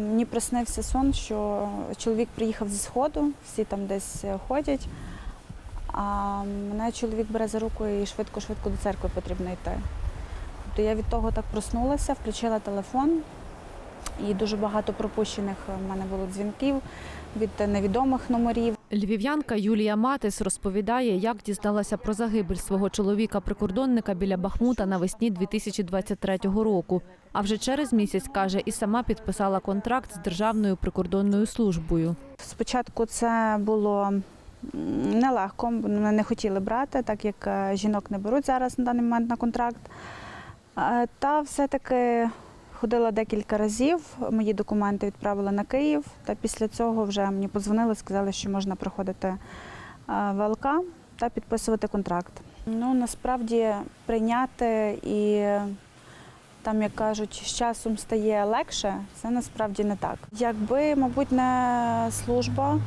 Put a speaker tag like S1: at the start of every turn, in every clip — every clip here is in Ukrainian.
S1: Мені приснився сон, що чоловік приїхав зі сходу, всі там десь ходять. А мене чоловік бере за руку і швидко-швидко до церкви потрібно йти. Тобто я від того так проснулася, включила телефон, і дуже багато пропущених в мене було дзвінків від невідомих номерів.
S2: Львів'янка Юлія Матис розповідає, як дізналася про загибель свого чоловіка-прикордонника біля Бахмута навесні 2023 року. А вже через місяць каже, і сама підписала контракт з Державною прикордонною службою.
S1: Спочатку це було нелегко, мене не хотіли брати, так як е, жінок не беруть зараз на даний момент на контракт. Е, Та все-таки ходила декілька разів, мої документи відправили на Київ, та після цього вже мені подзвонили, сказали, що можна приходити е, в ЛК та підписувати контракт. Ну, насправді прийняти і там, як кажуть, з часом стає легше, це насправді не так. Якби, мабуть, не служба,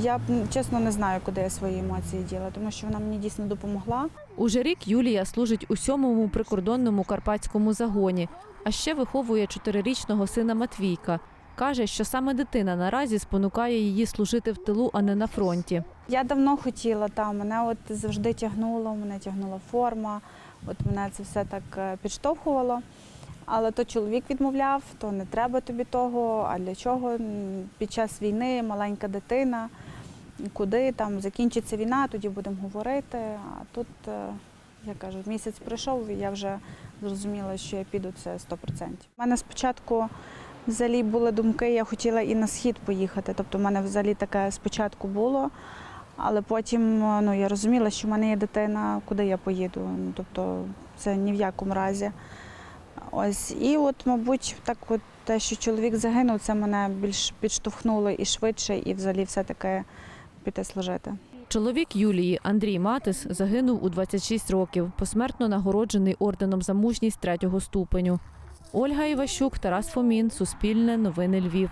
S1: я чесно не знаю, куди я свої емоції діла, тому що вона мені дійсно допомогла.
S2: Уже рік Юлія служить у сьомому прикордонному карпатському загоні, а ще виховує чотирирічного сина Матвійка. Каже, що саме дитина наразі спонукає її служити в тилу, а не на фронті.
S1: Я давно хотіла там, мене от завжди тягнуло, мене тягнула форма, от мене це все так е, підштовхувало. Але то чоловік відмовляв, то не треба тобі того, а для чого під час війни маленька дитина, куди там закінчиться війна, тоді будемо говорити. А тут, е, я кажу, місяць пройшов, і я вже зрозуміла, що я піду це 100%. У мене спочатку взагалі були думки, я хотіла і на схід поїхати. Тобто в мене взагалі таке спочатку було. Але потім е, ну, я розуміла, що в мене є дитина, куди я поїду. Ну, тобто це ні в якому разі. Ось. І от, мабуть, так от те, що чоловік загинув, це мене більш підштовхнуло і швидше, і взагалі все-таки піти служити.
S2: Чоловік Юлії Андрій Матис загинув у 26 років, посмертно нагороджений орденом за мужність третього ступеню. Ольга Іващук, Тарас Фомін, Суспільне, Новини Львів.